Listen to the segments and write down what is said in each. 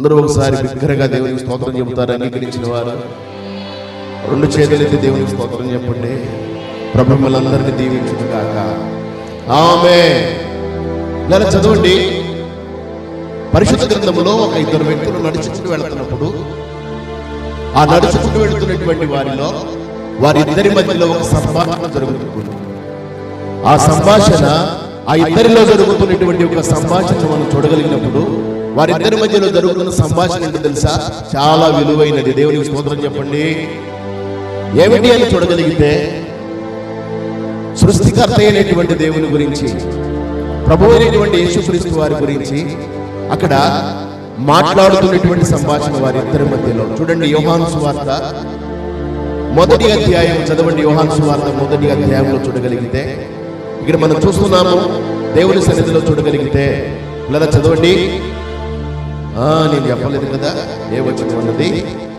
అందరూ ఒకసారి బిగ్గరగా దేవునికి స్తోత్రం చెబుతారు అంగీకరించిన వారు. రెండు చేతులైతే దేవునికి స్తోత్రం చెప్పండి. ప్రభు మిమ్మల్ని అందరినీ దీవించును కాక ఆమె లేదా చదవండి. పరిశుద్ధ గ్రంథంలో ఒక ఇద్దరు వ్యక్తులు నడుచుకుంటూ వెళ్తున్నప్పుడు ఆ నడుచుకుంటూ వెళుతున్నటువంటి వారిలో వారిద్దరి మధ్యలో ఒక సంభాషణ జరుగుతుంది. ఆ సంభాషణ ఆ ఇద్దరిలో జరుగుతున్నటువంటి ఒక సంభాషణ మనం చూడగలిగినప్పుడు వారిద్దరి మధ్యలో జరుగుతున్న సంభాషణ ఏంటో తెలుసా? చాలా విలువైనది. దేవునికి స్తోత్రం చెప్పండి. ఏమిటి అని చూడగలిగితే సృష్టికర్త అయినటువంటి దేవుని గురించి ప్రభు అయినటువంటి యేసుక్రీస్తు వారి గురించి అక్కడ మాట్లాడుతున్నటువంటి సంభాషణ వారిద్దరి మధ్యలో. చూడండి యోహాను సువార్త మొదటి అధ్యాయం చదవండి. యోహాను సువార్త మొదటి అధ్యాయంలో చూడగలిగితే ఇక్కడ మనం చూస్తున్నాము దేవుని సన్నిధిలో చూడగలిగితే పిల్లల చదవండి. నేను చెప్పలేదు కదా ఏ వచ్చిన ఉన్నది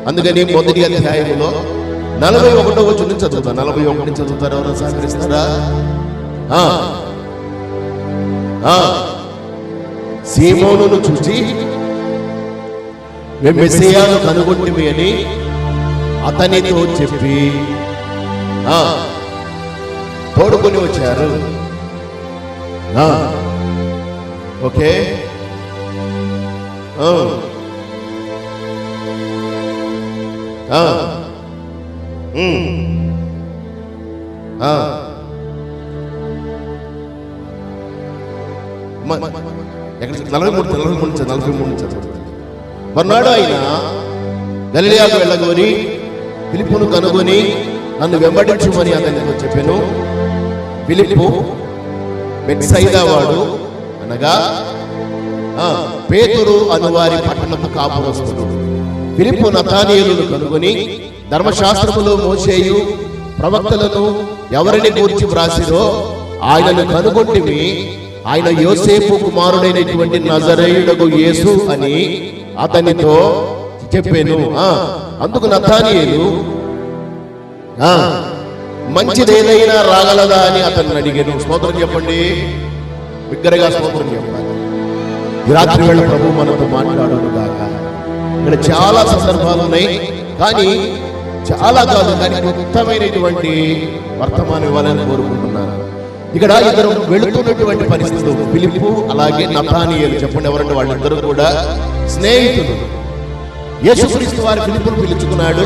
అందుకని మొదటి అధ్యాయంలో నలభై ఒకటో వచ్చిన చదువుతా. నలభై ఒకటి చదువుతారు ఎవరైనా సహకరిస్తారా? సీమోను చూసి మేము మెస్సియాను కనుగొంటివి అని అతనితో చెప్పి తోడుకొని వచ్చారు. ఓకే? నలభై మూడు నలభై మూడు నుంచి నలభై మూడు నుంచి మర్నాడు ఆయన గలిలియాకు వెళ్ళగోని పిలుపును కనుగొని నన్ను వెంబడించుమని అతనితో చెప్పాను. పిలుపు బెత్సైదా వాడు అనగా పేతురు అనువారి పట్టణపు కాపురస్తుడు. ఫిలిప్పు నతానీయులను కనుగొని ధర్మశాస్త్రములో మోసేయు ప్రవక్తలను ఎవరిని గూర్చి వ్రాసిరో ఆయనను కనుగొంటివి ఆయన యోసేపు కుమారుడైనటువంటి నజరేయుడకు యేసు అని అతనితో చెప్పాను. ఆ, అందుకు నతానీయులు ఆ, మంచిదేదైనా రాగలదా అని అతన్ని అడిగాను. స్తోత్రం చెప్పండి. బిగ్గరగా స్తోత్రం చెప్పాలి. ఈ రాత్రి వేళ ప్రభు మనతో మాట్లాడను గాక. ఇక్కడ చాలా సందర్భాలు ఉన్నాయి కానీ చాలా కాదు కానీ ఉత్తమైనటువంటి వర్తమానం ఇవ్వాలని కోరుకుంటున్నాను. ఇక్కడ ఇద్దరు వెళుతున్నటువంటి పరిస్థితులు పిలుపు అలాగే నతానియలు చెప్పండి ఎవరంటే వాళ్ళిద్దరు కూడా స్నేహితులు. యేసుక్రీస్తు వారి పిలుపును పిలుచుకున్నాడు.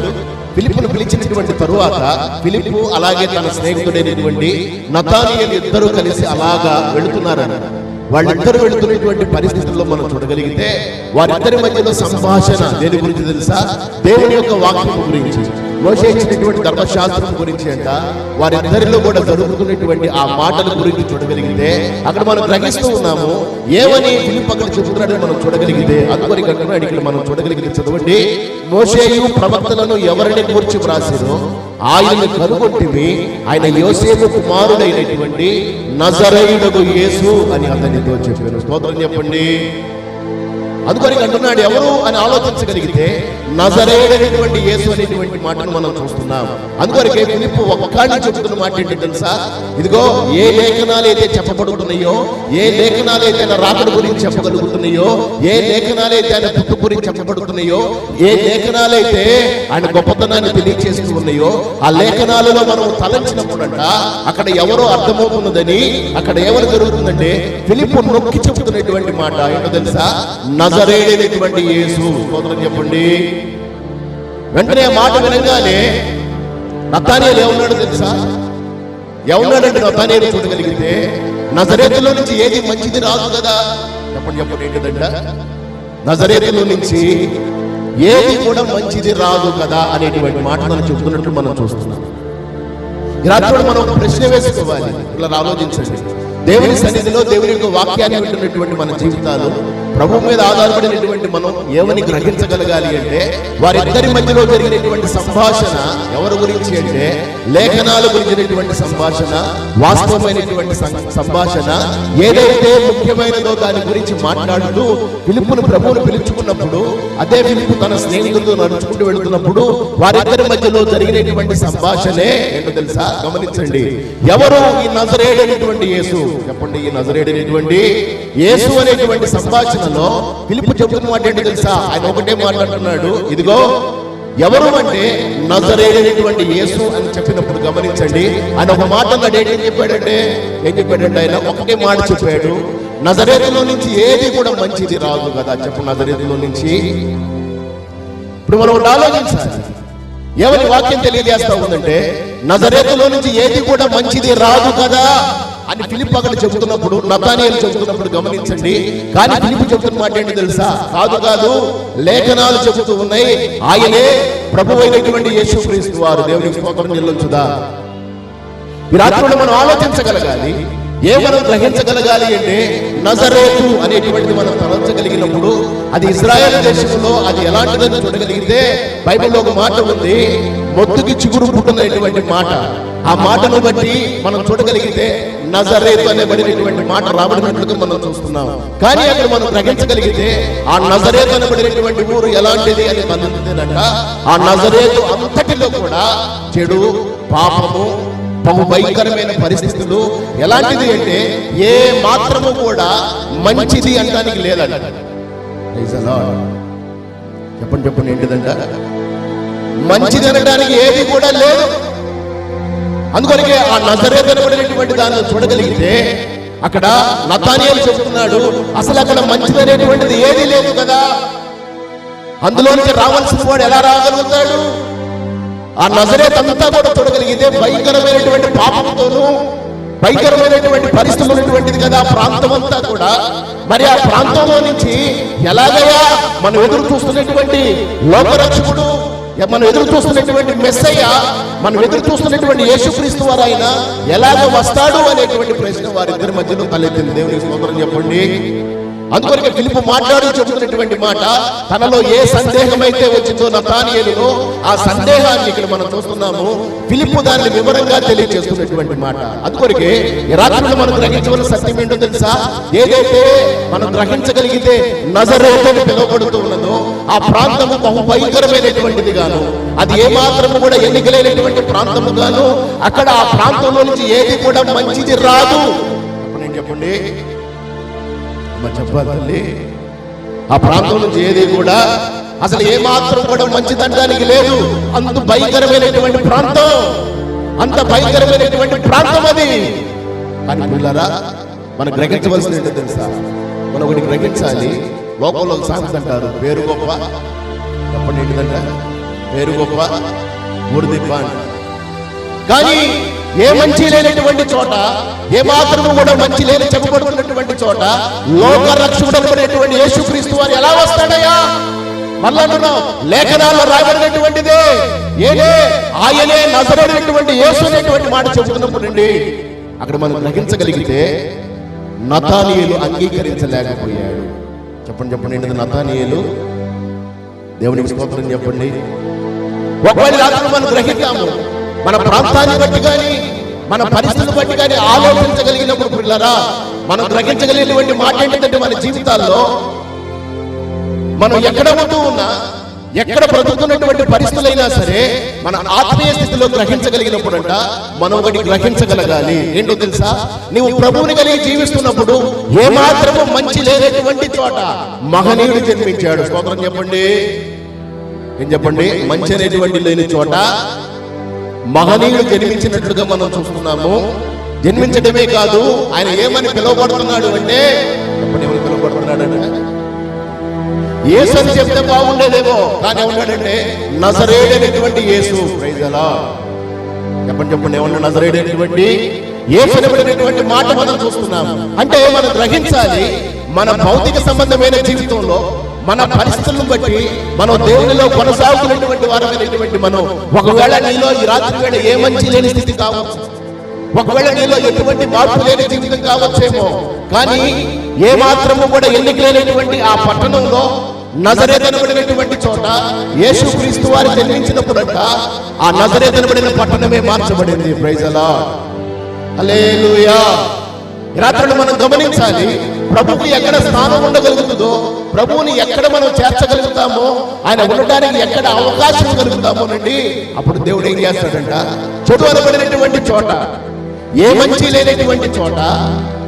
పిలుపును పిలిచినటువంటి తరువాత పిలుపు అలాగే తన స్నేహితుడైనటువంటి నతానియలు ఇద్దరు కలిసి అలాగా వెళుతున్నారన్నారు. వాళ్ళిద్దరు వెళుతున్నటువంటి పరిస్థితుల్లో మనం చూడగలిగితే వారిద్దరి మధ్యలో సంభాషణ దేని గురించి తెలుసా? దేవుని యొక్క వాక్యం గురించి. మోసేసినటువంటి ధర్మశాస్త్రం గురించి అంట వారిద్దరిలో కూడా జరుగుతున్నటువంటి ఆ మాటల గురించి చూడగలిగితే అక్కడ మనం గ్రహిస్తూ ఉన్నాము ఏమని ఫిలిప్ చెబుతున్నాడని మనం చూడగలిగితే అందుకొని కనుక ఇక్కడ మనం చూడగలిగితే చదవండి. మోషేయు ప్రవక్తలను ఎవరిని కూర్చి వ్రాసిరో ఆయన కనుగొట్టివి ఆయన యోసేపు కుమారుడైనటువంటి నజరైనడు యేసు అని అతనితో చెప్పారు. స్తోత్రం చెప్పండి. అందుకని అంటున్నాడు ఎవరు అని ఆలోచించగలిగితే నజరేడైనటువంటి యేసు అనేటువంటి మాటను మనం చూస్తున్నాం. అందుకొరకే పిలుపు ఒక్కడిని చెబుతున్న మాట ఏంటి తెలుసా? ఇదిగో ఏ లేఖనాలు అయితే చెప్పబడుతున్నాయో ఏ లేఖనాలు అయితే ఆయన రాకడ గురించి చెప్పగలుగుతున్నాయో ఏ లేఖనాలు అయితే ఆయన పుట్టు గురించి చెప్పబడుతున్నాయో ఏ లేఖనాలు అయితే ఆయన గొప్పతనాన్ని తెలియచేస్తూ ఉన్నాయో ఆ లేఖనాలలో మనం తలంచినప్పుడంట అక్కడ ఎవరో అర్థమవుతున్నదని అక్కడ ఎవరు జరుగుతుందంటే పిలుపు నొక్కి చెబుతున్నటువంటి మాట ఏంటో తెలుసా? నజరేడైనటువంటి యేసు. సోదరం చెప్పండి. వెంటనే మాట వినగానే నతానియలు ఏమన్నాడు తెలుసా? ఏమన్నాడంటే నతానియలు చూడగలిగితే నజరేతులో నుంచి ఏది మంచిది రాదు కదా? చెప్పండి చెప్పండి ఏంటిదంట? నజరేతులో నుంచి ఏది కూడా మంచిది రాదు కదా అనేటువంటి మాట మనం చెబుతున్నట్లు మనం చూస్తున్నాం. ఈ మనం ప్రశ్న వేసుకోవాలి. ఇలా ఆలోచించండి. దేవుని సన్నిధిలో దేవుని యొక్క వాక్యాన్ని వింటున్నటువంటి మన జీవితాలు ప్రభు మీద ఆధారపడినటువంటి మనం ఏమని గ్రహించగలగాలి అంటే వారిద్దరి మధ్యలో జరిగినటువంటి సంభాషణ ఎవరి గురించి అంటే లేఖనాల గురించినటువంటి సంభాషణ వాస్తవమైనటువంటి సంభాషణ ఏదైతే ముఖ్యమైనదో దాని గురించి మాట్లాడుతూ పిలుపును ప్రభువును పిలుచుకున్నప్పుడు అదే పిలుపు తన స్నేహితులతో నడుచుకుంటూ వెళుతున్నప్పుడు వారిద్దరి మధ్యలో జరిగినటువంటి సంభాషణే ఏంటో తెలుసా? గమనించండి. ఎవరు ఈ నజరేడైనటువంటి యేసు? చెప్పండి ఈ నజరేడైనటువంటి యేసు అనేటువంటి సంభాషణ సంభాషణలో పిలుపు చెబుతున్న మాట ఏంటో తెలుసా? ఆయన ఒకటే మాట్లాడుతున్నాడు. ఇదిగో ఎవరు అంటే నజరేటువంటి యేసు అని చెప్పినప్పుడు గమనించండి. ఆయన ఒక మాట అన్నాడు. ఏంటి ఏం చెప్పాడంటే ఏం చెప్పాడంటే ఆయన ఒకటే మాట చెప్పాడు. నజరేతులో నుంచి ఏది కూడా మంచిది రాదు కదా. చెప్పు నజరేతులో నుంచి. ఇప్పుడు మనం ఒకటి ఆలోచించాలి. ఎవరి వాక్యం తెలియజేస్తా ఉందంటే నజరేతులో నుంచి ఏది కూడా మంచిది రాదు కదా. అని ఫిలిప్ అక్కడ చెబుతున్నప్పుడు నతానియలు చెబుతున్నప్పుడు గమనించండి. కానీ ఫిలిప్ చెబుతున్న మాట ఏంటి తెలుసా? కాదు కాదు లేఖనాలు చెబుతూ ఉన్నాయి. ఆయనే ప్రభు అయినటువంటి యేసుక్రీస్తు వారు. దేవునికి స్తోత్రం ఈ రాత్రులు మనం ఆలోచించగలగాలి. ఏ మనం గ్రహించగలగాలి అంటే నజరేతు అనేటువంటి మనం తలంచగలిగినప్పుడు అది ఇజ్రాయెల్ దేశంలో అది ఎలాంటిదని చూడగలిగితే బైబిల్లో ఒక మాట ఉంది మొత్తుకి చిగురు పుట్టినటువంటి మాట. ఆ మాటను బట్టి మనం చూడగలిగితే నజరేతు అనేబడినటువంటి మాట రాబడినట్లుగా మనం చూస్తున్నాం. కానీ అక్కడ మనం గ్రహించగలిగితే ఆ నజరేతు అనబడినటువంటి ఊరు ఎలాంటిది అని మనం ఆ నజరేతు అంతటిలో కూడా చెడు పాపము బహు భయంకరమైన పరిస్థితులు. ఎలాంటిది అంటే ఏ మాత్రము కూడా మంచిది అనడానికి లేదంట. చెప్పండి చెప్పండి ఏంటిదంట? మంచిది అనడానికి ఏది కూడా లేదు. అందుకొనికే ఆ నజరేతనబడినటువంటి దాన్ని చూడగలిగితే అక్కడ నతానియలు చెబుతున్నాడు అసలు అక్కడ మంచిదనేటువంటిది ఏది లేదు కదా. అందులోనికి రావాల్సిన వాడు ఎలా రాగలుగుతాడు? ఆ నజరేత్ అంతా కూడా చూడగలిగితే భయంకరమైనటువంటి పాపంతోనూ భయంకరమైనటువంటి పరిస్థితులు ఉన్నటువంటిది కదా ఆ ప్రాంతం అంతా కూడా. మరి ఆ ప్రాంతంలో నుంచి ఎలాగయ్యా మనం ఎదురు చూస్తున్నటువంటి లోకరక్షకుడు మనం ఎదురు చూస్తున్నటువంటి మెస్సయ్య మనం ఎదురు చూస్తున్నటువంటి యేసుక్రీస్తు వారు ఆయన ఎలాగ వస్తాడు అనేటువంటి ప్రశ్న వారిద్దరి మధ్యలో తలెత్తింది. దేవునికి స్తోత్రం చెప్పండి. అందుకొరకే పిలుపు మాట్లాడి చెబుతున్నటువంటి మాట తనలో ఏ సందేహం అయితే వచ్చిందో నతానియలో ఆ సందేహాన్ని ఇక్కడ మనం చూస్తున్నాము. పిలుపు దాన్ని వివరంగా తెలియజేస్తున్నటువంటి మాట. అందుకొరకే ఈ రాత్రులు మనం గ్రహించవలసిన సత్యం ఏంటో తెలుసా? ఏదైతే మనం గ్రహించగలిగితే నజరేతని పిలువబడుతూ ఉన్నదో ఆ ప్రాంతము బహు భయంకరమైనటువంటిది గాను. అది ఏ మాత్రము కూడా ఎన్నికలైనటువంటి ప్రాంతము గాను అక్కడ ఆ ప్రాంతంలో నుంచి ఏది కూడా మంచిది రాదు. నేను చెప్పండి మరి చెప్పాలి తల్లి ఆ ప్రాంతం నుంచి ఏది కూడా అసలు ఏ మాత్రం కూడా మంచిదనడానికి లేదు. అంత భయంకరమైనటువంటి ప్రాంతం. అంత భయంకరమైనటువంటి ప్రాంతం అది. కానీ పిల్లరా మనం గ్రహించవలసింది ఏంటో తెలుసా? మనం ఒకటి గ్రహించాలి. లోకంలో ఒక సామెత అంటారు పేరు గొప్ప చెప్పండి ఏంటిదంట? పేరు గొప్ప ఊరిదిప్ప అని కానీ ఏ మంచి లేనటువంటి చోట ఏ మాత్రము కూడా మంచి లేని చెప్పబడుతున్నటువంటి చోట లోక రక్షకుడైనటువంటి యేసుక్రీస్తు వారు ఎలా వస్తాడయ్యా? మళ్ళా లేఖనాల్లో రాబడినటువంటిదే ఏదే? ఆయనే నజరడినటువంటి యేసు అనేటువంటి మాట చెబుతున్నప్పుడు అండి అక్కడ మనం గ్రహించగలిగితే నతానీయులు అంగీకరించలేకపోయాడు. చెప్పండి చెప్పండి ఏంటిది దేవుని దేవునికి స్తోత్రం చెప్పండి. ఒకవేళ మనం గ్రహిద్దాము మన ప్రాంతాన్ని బట్టి కానీ మన పరిస్థితిని బట్టి కానీ ఆలోచించగలిగినప్పుడు పిల్లరా మనం గ్రహించగలిగినటువంటి మాట ఏంటంటే మన జీవితాల్లో మనం ఎక్కడ ఉంటూ ఉన్నా ఎక్కడ బ్రతుకుతున్నటువంటి పరిస్థితులైనా సరే మన ఆత్మీయ స్థితిలో అంట మనం ఒకటి గ్రహించగలగాలి. ఏంటో తెలుసా? నీవు ప్రభువుని కలిగి జీవిస్తున్నప్పుడు ఏమాత్రము మంచి లేనటువంటి చోట మహనీయుడు జన్మించాడు. స్తోత్రం చెప్పండి. ఏం చెప్పండి? మంచి అనేటువంటి లేని చోట మహనీయుడు జన్మించినట్లుగా మనం చూస్తున్నాము. జన్మించడమే కాదు ఆయన ఏమని పిలువబడుతున్నాడు అంటే ఎప్పుడేమని పిలువబడుతున్నాడు అంటే యేసు అని చెప్తే బాగుండేదేమో కానీ ఏమన్నాడంటే నజరేడైనటువంటి యేసు ప్రైజలా చెప్పండి చెప్పండి ఏమన్నా నజరేడైనటువంటి యేసు అనబడినటువంటి మాట మనం చూస్తున్నాం అంటే మనం గ్రహించాలి మన భౌతిక సంబంధమైన జీవితంలో మన పరిస్థితులను బట్టి మనం దేవునిలో కొనసాగుతున్నటువంటి వారమైనటువంటి మనం ఒకవేళ నీలో ఈ రాత్రి వేళ ఏ మంచి లేని స్థితి కావచ్చు ఒకవేళ నీలో ఎటువంటి మార్పు లేని జీవితం కావచ్చేమో కానీ ఏ మాత్రము కూడా ఎన్నిక లేనటువంటి ఆ పట్టణంలో నజరేతనబడినటువంటి చోట యేసు క్రీస్తు వారు జన్మించినప్పుడంట ఆ నజరేతనబడిన పట్టణమే మార్చబడింది. ప్రైజలా అలేలుయా రాత్రులు మనం గమనించాలి ప్రభువుకి ఎక్కడ స్థానం ఉండగలుగుతుందో ప్రభువుని ఎక్కడ మనం చేర్చగలుగుతామో ఆయన ఉండటానికి ఎక్కడ అవకాశం కలుగుతామో కలుగుతామోనండి అప్పుడు దేవుడు ఏం చేస్తాడంట? చెడు అనబడినటువంటి చోట ఏ మంచి లేనటువంటి చోట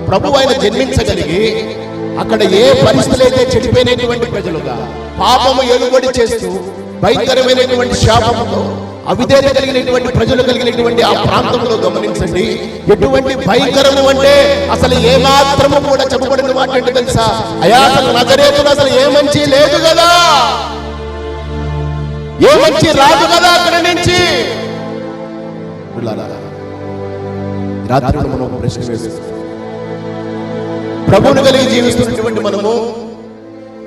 ప్రభు ఆయన జన్మించగలిగి అక్కడ ఏ పరిస్థితులు అయితే చెడిపోయినటువంటి ప్రజలుగా పాపము ఎలుబడి చేస్తూ భయంకరమైనటువంటి శాపముతో అవిధేత కలిగినటువంటి ప్రజలు కలిగినటువంటి ఆ ప్రాంతంలో గమనించండి. ఎటువంటి భయంకరము అంటే అసలు ఏ మాత్రము కూడా చెప్పబడిన మాట అంటే తెలుసా? అయా అసలు నజరేతులు అసలు ఏ మంచి లేదు కదా? ఏ మంచి రాదు కదా అక్కడ నుంచి? రాత్రి మనం ప్రశ్న ప్రభువుని కలిగి జీవిస్తున్నటువంటి మనము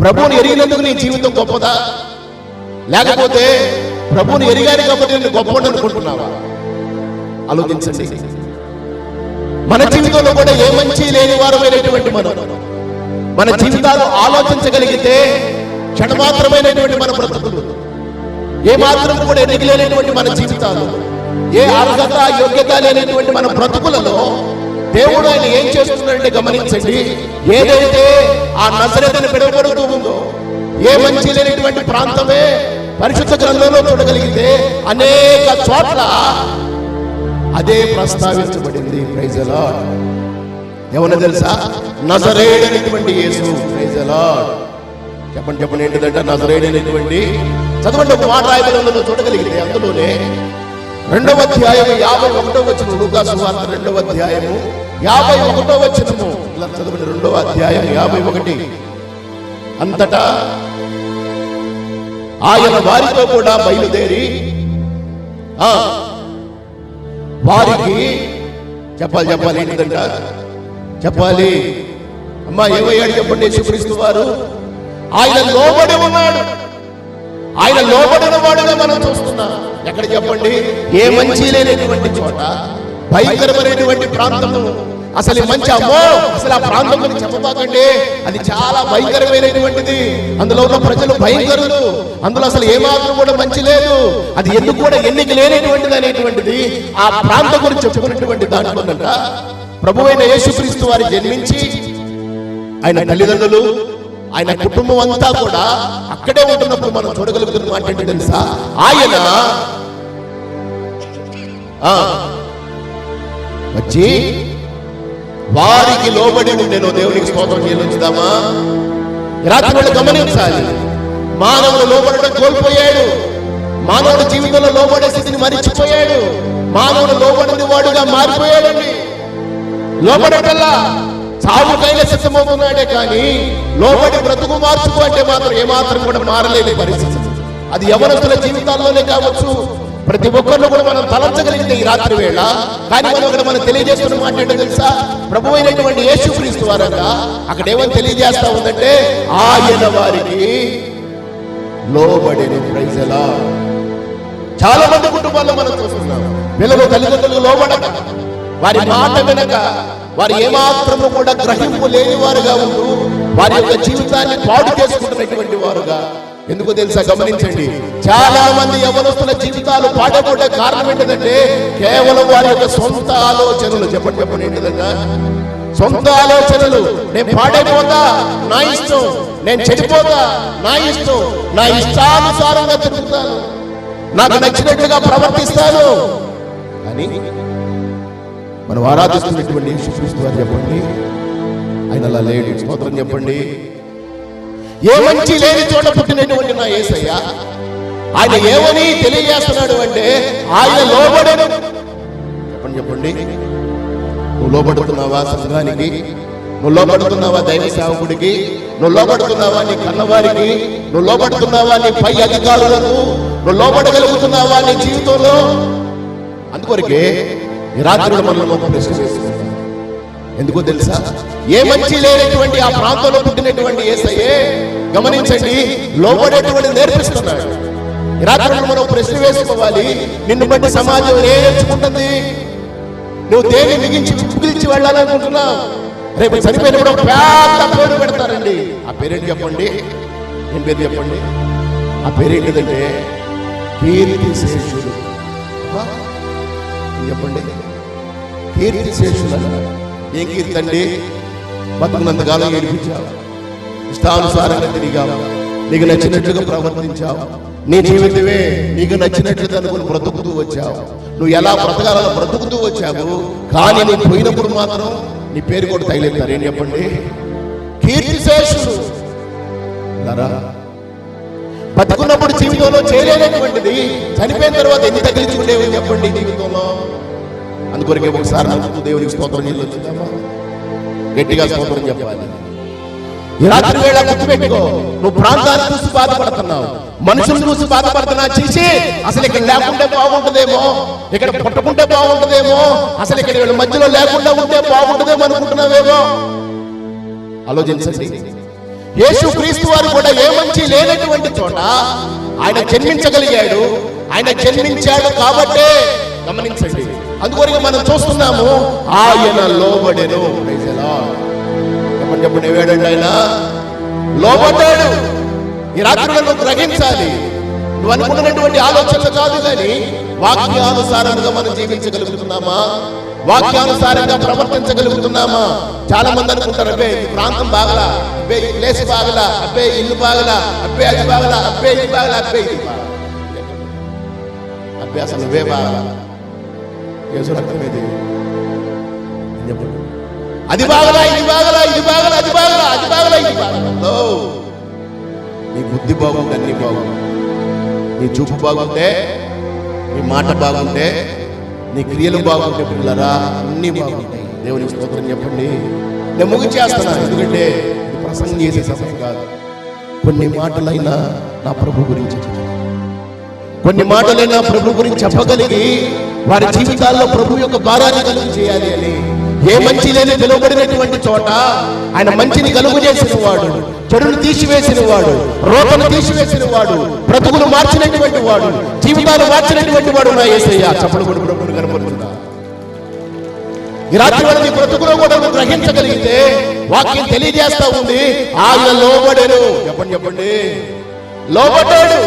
ప్రభువుని ఎరిగినందుకు నీ జీవితం గొప్పదా? లేకపోతే ప్రభువుని ఎరిగాను కాబట్టి నేను గొప్ప అనుకుంటున్నావా? ఆలోచించండి. మన జీవితంలో కూడా ఏ మంచి లేని వారమైనటువంటి మనం. మన జీవితాలు ఆలోచించగలిగితే క్షణమాత్రమైనటువంటి మన బ్రతుకులు. ఏ మాత్రం కూడా ఎన్నికలేనటువంటి మన జీవితాలు. ఏ అర్హత యోగ్యత లేనటువంటి మన బ్రతుకులలో దేవుడు ఆయన ఏం చేస్తున్నాడంటే గమనించండి. ఏదైతే ఆ నజరేతను పిడవబడుతూ ఉందో ఏ మంచి లేనటువంటి ప్రాంతమే పరిశుద్ధ గ్రంథంలో చూడగలిగితే అనేక చోట్ల అదే ప్రస్తావించబడింది. ప్రైజలా అలాడ్ ఏమన్నా తెలుసా? నజరేడైనటువంటి యేసు. ప్రైజలా చెప్పండి చెప్పండి ఏంటిదంటే నజరేడైనటువంటి చదవండి ఒక మాట రాయబడి చూడగలిగితే అందులోనే రెండవ అధ్యాయం యాభై ఒకటో వచ్చిన లూకాసు వార్త రెండవ అధ్యాయము యాభై ఒకటో వచ్చినము ఇలా చదవండి రెండవ అధ్యాయం యాభై ఒకటి. అంతటా ఆయన వారితో కూడా బయలుదేరి ఆ వారికి చెప్పాలి చెప్పాలి ఏంటంట చెప్పాలి. అమ్మా ఏమయ్యాడు చెప్పండి యేసుక్రీస్తు వారు? ఆయన లోబడి ఉన్నాడు. ఆయన లోబడిన వాడుగా మనం చూస్తున్నాం. ఎక్కడ చెప్పండి? ఏ మంచి లేనటువంటి చోట భయంకరమైనటువంటి ప్రాంతము. అసలు మంచి అమ్మో అసలు ఆ ప్రాంతం గురించి చెప్పబాకండి. అది చాలా భయంకరమైనటువంటిది. అందులో ఉన్న ప్రజలు భయంకరులు అందులో అసలు ఏమాత్రం కూడా మంచి లేదు. అది ఎందుకు కూడా ఎన్నిక లేనటువంటిది అనేటువంటిది ఆ ప్రాంతం గురించి చెప్పుకున్నటువంటి దాంట్లోనంట ప్రభువైన యేసుక్రీస్తు వారి జన్మించి ఆయన తల్లిదండ్రులు ఆయన కుటుంబం అంతా కూడా అక్కడే ఉంటున్నప్పుడు మనం చూడగలుగుతున్న మాట ఏంటి తెలుసా? ఆయన వచ్చి వారికి లోబడి ఉండేను. దేవునికి స్తోత్రం చెల్లించుదామా? రాత్రి వాళ్ళు గమనించాలి. మానవుడు లోబడడం కోల్పోయాడు. మానవుడు జీవితంలో లోబడే స్థితిని మరిచిపోయాడు. మానవుడు లోబడిన వాడుగా మారిపోయాడండి. లోబడటల్లా చావుకైనా సిద్ధమవుతున్నాడే కానీ లోబడి బ్రతుకు మార్చుకో అంటే మాత్రం ఏమాత్రం కూడా మారలేని పరిస్థితి. అది యవనస్తుల జీవితాల్లోనే కావచ్చు ప్రతి ఒక్కరిని కూడా మనం తలంచగలిగితే ఈ రాత్రి వేళ. కానీ మనం అక్కడ మనం తెలియజేస్తున్న మాట ఏంటో తెలుసా? ప్రభు అయినటువంటి యేసుక్రీస్తు వారంగా అక్కడ ఏమని తెలియజేస్తా ఉందంటే ఆయన వారికి లోబడిన ప్రైజలా చాలా మంది కుటుంబాల్లో మనం చూస్తున్నాం. పిల్లలు తల్లిదండ్రులు లోబడక వారి మాట వినక వారు ఏమాత్రము కూడా గ్రహింపు లేని వారుగా ఉంటూ వారి యొక్క జీవితాన్ని పాడు చేసుకుంటున్నటువంటి వారుగా ఎందుకు తెలుసా? గమనించండి. చాలా మంది యవనస్తుల జీవితాలు పాడబడే కారణం ఏంటంటే కేవలం వారి యొక్క సొంత ఆలోచనలు. చెప్పండి చెప్పండి ఏంటిదంటే సొంత ఆలోచనలు. నేను పాడైపోతా నా ఇష్టం. నేను చెడిపోతా నా ఇష్టం. నా ఇష్టానుసారంగా తిరుగుతాను. నాకు నచ్చినట్టుగా ప్రవర్తిస్తాను. అని మనం ఆరాధిస్తున్నటువంటి యేసుక్రీస్తు వారు చెప్పండి. ఆయన అలా లేడు. స్తోత్రం చెప్పండి. ఏ మంచి లేని చోట పుట్టినటువంటి నా యేసయ్య ఆయన ఏమని తెలియజేస్తున్నాడు అంటే ఆయన లోబడను చెప్పండి చెప్పండి. నువ్వు లోబడుతున్నావా సంఘానికి? నువ్వు లోబడుతున్నావా దైవ సేవకుడికి? నువ్వు లోబడుతున్నావా నీ కన్నవారికి? నువ్వు లోబడుతున్నావా నీ పై అధికారులకు? నువ్వు లోబడగలుగుతున్నావా నీ జీవితంలో? అందుకొరకే ఈ రాత్రి మనల్ని ప్రశ్న వేస్తున్నాం ఎందుకో తెలుసా? ఏ మంచి లేనటువంటి ఆ ప్రాంతంలో పుట్టినటువంటి ఏసయ్యే గమనించండి లోపడేటువంటి నేర్పిస్తున్నాడు. ఈ రాత్రి మనం ప్రశ్న వేసుకోవాలి. నిన్ను బట్టి సమాజం ఏ నేర్చుకుంటుంది? నువ్వు దేని మిగించి పిలిచి వెళ్ళాలనుకుంటున్నావు? రేపు చనిపోయినప్పుడు పెద్ద పేరు పెడతారండి. ఆ పేరేంటి చెప్పండి? ఏం పేరు చెప్పండి? ఆ పేరేంటిదంటే కీర్తి శేషుడు చెప్పండి. కీర్తి శేషుడు ఏం కీర్తి అండి బతుకున్నంతకాలం ఏడిపించావు. ఇష్టానుసారంగా తిరిగావు. నీకు నచ్చినట్లుగా ప్రవర్తించావు. నీ జీవితమే నీకు నచ్చినట్లుగా అనుకుని బ్రతుకుతూ వచ్చావు. నువ్వు ఎలా బ్రతకాలలో బ్రతుకుతూ వచ్చావు. కానీ నీ పోయినప్పుడు మాత్రం నీ పేరు కూడా తగిలేస్తారు ఏం చెప్పండి. కీర్తిశేషుడు. బతుకున్నప్పుడు జీవితంలో చేయలేనటువంటిది. చనిపోయిన తర్వాత ఎన్ని తగిలించుకునేవి? చెప్పండి జీవితంలో. అందుకొరకే ఒకసారి నమ్ముతూ దేవునికి స్తోత్రం చెల్లించుదామా? గట్టిగా స్తోత్రం చెప్పాలి. రాత్రి వేళ గుర్తుపెట్టుకో నువ్వు ప్రాంతాన్ని చూసి బాధపడుతున్నావు. మనుషులు చూసి బాధపడుతున్నా చేసి అసలు ఇక్కడ లేకుంటే బాగుంటుందేమో? ఇక్కడ పుట్టకుంటే బాగుంటుందేమో? అసలు ఇక్కడ వీళ్ళ మధ్యలో లేకుండా ఉంటే బాగుంటుందేమో అనుకుంటున్నావేమో? ఆలోచించండి. యేసు క్రీస్తు వారు కూడా ఏ మంచి లేనటువంటి చోట ఆయన జన్మించగలిగాడు. ఆయన జన్మించాడు కాబట్టే గమనించండి. అందుకొరకు మనం చూస్తున్నాము ఆయన లోబడేను. చెప్పండి చెప్పండి ఏవాడండి ఆయన? లోబడ్డాడు. ఈ రాత్రి నువ్వు గ్రహించాలి. నువ్వు అనుకున్నటువంటి ఆలోచన కాదు కానీ వాక్యానుసారంగా మనం జీవించగలుగుతున్నామా? వాక్యానుసారంగా ప్రవర్తించగలుగుతున్నామా? చాలా మంది అనుకుంటారు అబ్బే ఈ ప్రాంతం బాగలా అబ్బే ఈ ప్లేస్ బాగలా అబ్బే ఇల్లు బాగలా అబ్బే అది బాగలా అబ్బే ఇది బాగలా అబ్బే ఇది బాగలా. అబ్బే అసలు నువ్వే బాగలా యేసు రక్తమేది. చెప్పండి అది బాగలా ఇది బాగలా ఇది బాగలా అది బాగలా అది బాగలా ఇది బాగలా. నీ బుద్ధి బాగుంటే అన్ని బాగుంది. నీ చూపు బాగుంటే నీ మాట బాగుంటే నీ క్రియలు బాగుంటే పిల్లరా అన్ని బాగుంటాయి. దేవునికి స్తోత్రం చెప్పండి. నేను ముగిచేస్తున్నాను ఎందుకంటే ప్రసంగం చేసే సమయం కాదు. కొన్ని మాటలైనా నా ప్రభు గురించి. కొన్ని మాటలైనా ప్రభు గురించి చెప్పగలిగి వారి జీవితాల్లో ప్రభు యొక్క భారాన్ని కలుగు చేయాలి అని. ఏ మంచి లేని పిలువబడినటువంటి చోట ఆయన మంచిని కలుగు చేసిన వాడు చెడును తీసివేసిన వాడు రోతను తీసివేసిన వాడు బ్రతుకులు మార్చినటువంటి వాడు జీవితాలు మార్చినటువంటి వాడు నా ఏసయ్య. చప్పుడు కొడు ప్రభుని కనపడుతుందా ఈ రాత్రి వాళ్ళని బ్రతుకులో కూడా గ్రహించగలిగితే వాక్యం తెలియజేస్తా ఉంది. ఆయన లోబడెను. చెప్పండి చెప్పండి. లోబడ్డాడు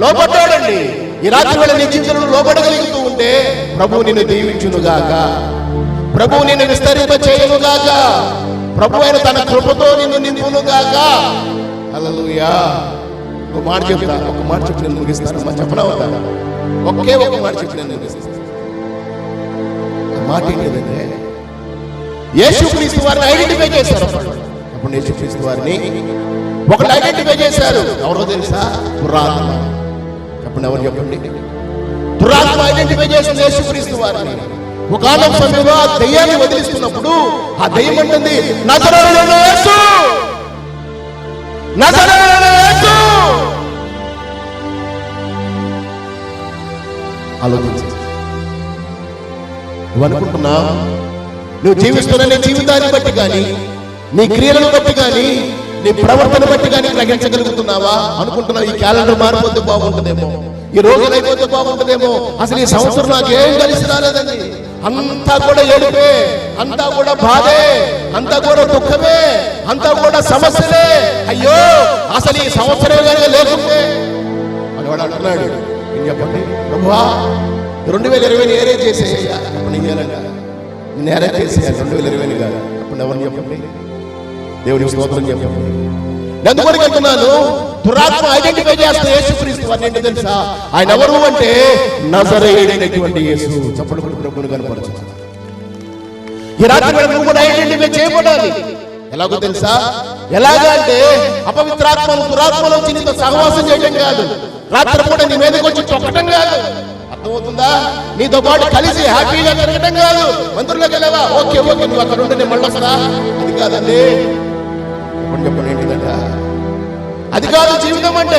లోబడ్డాడండి. ఈ రాత్రి వేళ నీ జీవితంలో లోబడగలుగుతూ ఉంటే ప్రభు నిన్ను దీవించునుగాక. ప్రభు నిన్ను విస్తరింప చేయనుగాక ప్రభు ఆయన తన కృపతో నిన్ను నింపునుగాక. అలలుయా ఒక మాట చెప్తా ఒక మాట చెప్పి నేను ముగిస్తాను. చెప్పడం అవుతా ఒకే ఒక మాట చెప్పి నేను ముగిస్తాను. మాట ఏంటంటే యేసుక్రీస్తు వారిని ఐడెంటిఫై చేశారు అప్పుడు. యేసుక్రీస్తు వారిని ఒకటి ఐడెంటిఫై చేశారు. ఎవరో తెలుసా? దురాత్మ చెప్పండి ఎవరు చెప్పండి? దురాత్మ ఐడెంటిఫై చేసిన యేసుక్రీస్తు వారిని. ఒక సమయంలో ఆ దయ్యాన్ని వదిలిస్తున్నప్పుడు ఆ దయ్యం అంటుంది నజరేయుడైన యేసు! నజరేయుడైన యేసు! ఆలోచించండి నువ్వు అనుకుంటున్నా నువ్వు జీవిస్తున్న నీ జీవితాన్ని బట్టి కానీ నీ క్రియలను బట్టి కానీ నీ ప్రవర్తన బట్టి కానీ గ్రహించగలుగుతున్నావా? అనుకుంటున్నావు ఈ క్యాలెండర్ మారిపోతే బాగుంటుందేమో? ఈ రోజులు అయిపోతే బాగుంటుందేమో? అసలు ఈ సంవత్సరం నాకు ఏం కలిసి రాలేదండి. అంతా కూడా ఏడుపే అంతా కూడా బాధే అంతా కూడా దుఃఖమే అంతా కూడా సమస్యలే. అయ్యో అసలు ఈ సంవత్సరం కానీ లేకుంటే? అని వాడు అంటున్నాడు. ఏం చెప్పండి? ప్రభువా రెండు వేల ఇరవై నేరే చేసేయాలి అప్పుడు నేను చేయాలంట నేరే చేసేయాలి రెండు వేల ఇరవై కాదు. అప్పుడు ఎవరిని చెప్పండి? దేవునికి స్తోత్రం చెప్పండి ఎందుకు వెళ్తున్నాను దురాత్మ ఐడెంటిఫై చేస్తే యేసు క్రీస్తు అని ఏంటి తెలుసా? ఆయన ఎవరు అంటే నజరేయుడైనటువంటి యేసు. చప్పుడు కొట్టి ప్రభుని కనపరచు. ఈ రాత్రి వేళ నువ్వు కూడా ఐడెంటిఫై చేయబడాలి. ఎలాగో తెలుసా? ఎలాగా అంటే అపవిత్రాత్మను దురాత్మలు వచ్చి నీతో సహవాసం చేయడం కాదు. రాత్రి పూట నీ మీదకి వచ్చి చొక్కటం కాదు. అర్థమవుతుందా? నీతో పాటు కలిసి హ్యాపీగా తిరగటం కాదు. మంత్రులకు వెళ్ళావా? ఓకే ఓకే నువ్వు అక్కడ ఉంటే నేను మళ్ళీ అది కాదండి. చెప్పండి చెప్పండి ఏంటిదంట అది కాదు జీవితం అంటే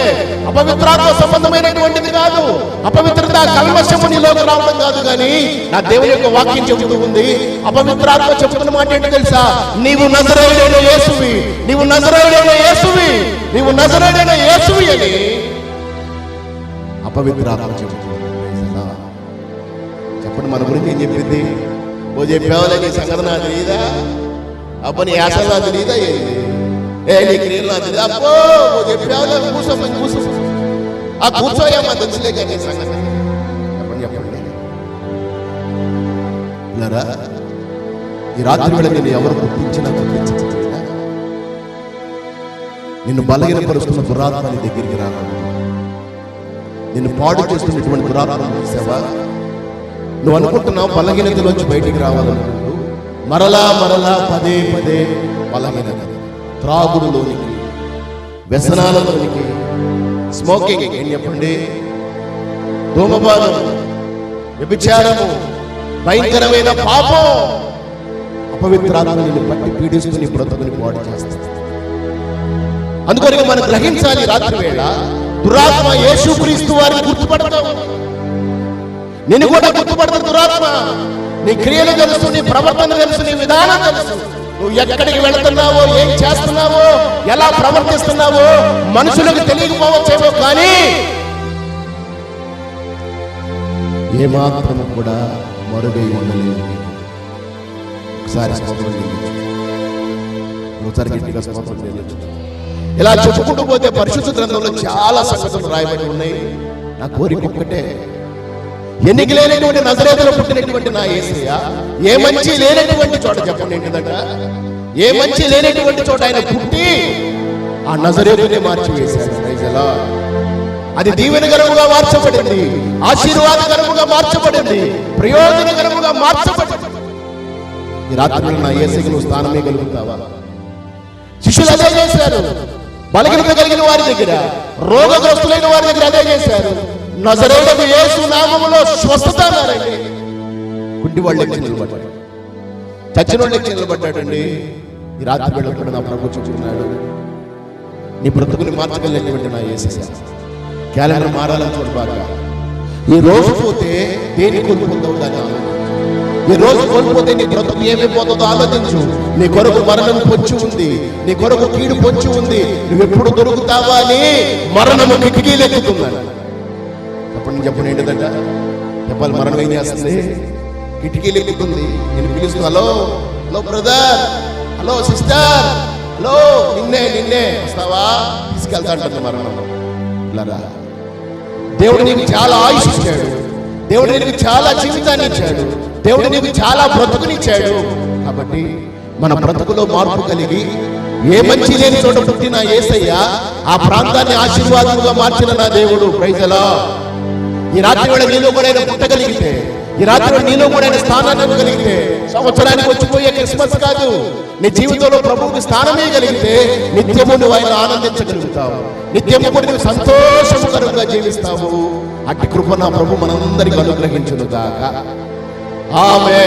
అపవిత్రాత్మ సంబంధమైనటువంటిది కాదు. అపవిత్రత కల్మషము నీలోకి రావడం కాదు కానీ నా దేవుని యొక్క వాక్యం చెబుతూ ఉంది. అపవిత్రాత్మ చెబుతున్న మాట ఏంటి తెలుసా? నీవు నజరేయుడైన యేసువి. నీవు నజరేయుడైన యేసువి. నీవు నజరేయుడైన యేసువి అని అపవిత్రాత్మ చెబుతుంది చెప్పండి మన గురించి ఏం చెప్పింది? ఓ చెప్పావులే నీ సంగతి నాకు తెలియదా అబ్బా నీ యాసలు తెలియదా ఏంది? ఏ నీ క్రియలు నాకు తెలియదా అబ్బో ఓ చెప్పావులే కూర్చోమని కూర్చో ఆ కూర్చోయమ్మా తెలుసులే కానీ నీ సంగతి? చెప్పండి చెప్పండి. ఈ రాత్రి వేళ నేను ఎవరు గుర్తించినా గుర్తించకపోయినా నిన్ను బలహీనపరుస్తున్న దురాత్మ నీ దగ్గరికి రావాలి నిన్ను పాడు చేస్తున్నటువంటి దురాత్మ చూసావా నువ్వు అనుకుంటున్నావు బలహీనతలోంచి బయటికి రావాలనుకుంటూ మరలా మరలా పదే పదే బలహీనత. త్రాగుడులోనికి వ్యసనాలలోనికి స్మోకింగ్ ఏం చెప్పండి ధూమపానం వ్యభిచారము భయంకరమైన పాపం అపవిత్రాత్మ నిన్ను పట్టి పీడిస్తుని బ్రతుకుని పాడు చేస్తుంది. అందుకని మనం గ్రహించాలి రాత్రి వేళ దురాత్మ యేసుక్రీస్తు వారిని గుర్తుపడతాం. నేను కూడా గుర్తుపడతాను దురాత్మ. నీ క్రియలు తెలుసు నీ ప్రవర్తన తెలుసు నీ విధానం తెలుసు. నువ్వు ఎక్కడికి వెళుతున్నావో ఏం చేస్తున్నావో ఎలా ప్రవర్తిస్తున్నావో మనుషులకు తెలియకపోవచ్చేమో కానీ ఏమాత్రం కూడా మరుగై ఉండలేదు. ఒకసారి స్తోత్రం ఒకసారి గట్టిగా స్తోత్రం ఇలా చెప్పుకుంటూ పోతే పరిశుద్ధ గ్రంథంలో చాలా సంగతులు రాయబడి ఉన్నాయి. నా కోరిక ఒక్కటే ఎన్నిక లేనటువంటి నజరేతులో పుట్టినటువంటి నా ఏసయ్య? ఏ మంచి లేనటువంటి చోట చెప్పండి ఏంటిదట? ఏ మంచి లేనటువంటి చోట ఆయన పుట్టి ఆ నజరేతునే మార్చి వేశాడు అది దీవెనకరముగా మార్చబడింది ఆశీర్వాదకరముగా మార్చబడింది ప్రయోజనకరముగా మార్చబడింది. ఈ రాత్రి నా ఏసైకి నువ్వు స్థానమే కలుగుతావా? శిష్యులు అదే చేశారు. బలహీనత కలిగిన వారి దగ్గర రోగగ్రస్తులైన వారి దగ్గర అదే చేశారు. నజరేయుడకు యేసు నామములో స్వస్థత అన్నారండి గుడ్డి వాళ్ళు ఎక్కి నిలబడ్డాడు. చచ్చిన వాళ్ళు ఎక్కి నిలబడ్డాడండి. ఈ రాత్రి వెళ్ళకుండా నా ప్రభు చూస్తున్నాడు నీ బ్రతుకుని మార్చగలిగినటువంటి నా ఏసయ్య క్యాలెండర్ మారాలని చూడబాక ఈ రోజు పోతే దేని కోల్పోతావు దాన్ని ఈ రోజు కోల్పోతే నీ బ్రతుకు ఏమైపోతుందో ఆలోచించు. నీ కొరకు మరణం పొచ్చి ఉంది. నీ కొరకు కీడు పొచ్చి ఉంది. నువ్వు ఎప్పుడు దొరుకుతావా అని మరణము కిటికీలు చెప్పండి చెప్పండి ఏంటిదంట చెప్పాలి మరణం ఏం చేస్తుంది? కిటికీలు ఎక్కుతుంది నేను పిలుస్తూ hello hello brother hello sister hello నిన్నే నిన్నే వస్తావా? తీసుకెళ్తా అంటుంది మరణం. ఇలారా? దేవుడు నీకు చాలా ఆయుష్ ఇచ్చాడు. దేవుడు నీకు చాలా జీవితాన్ని ఇచ్చాడు. దేవుడు నీకు చాలా బ్రతుకునిచ్చాడు కాబట్టి మన బ్రతుకులో మార్పు కలిగి ఏ మంచి లేని చోట పుట్టిన ఏసయ్య ఆ ప్రాంతాన్ని ఆశీర్వాదంగా మార్చిన నా దేవుడు. ప్రైజలా ఈ రాత్రి వేళ నీలో కూడా ఆయన పుట్టగలిగితే ఈ రాత్రి నీలో కూడా ఆయన స్థానాన్ని ఇవ్వగలిగితే సంవత్సరానికి వచ్చిపోయే క్రిస్మస్ కాదు. నీ జీవితంలో ప్రభువుకి స్థానమే కలిగితే నిత్యము నువ్వు ఆయన ఆనందించగలుగుతావు. నిత్యము కూడా నువ్వు సంతోషకరంగా జీవిస్తావు. అట్టి కృప నా ప్రభు మనందరికీ అనుగ్రహించును గాక ఆమె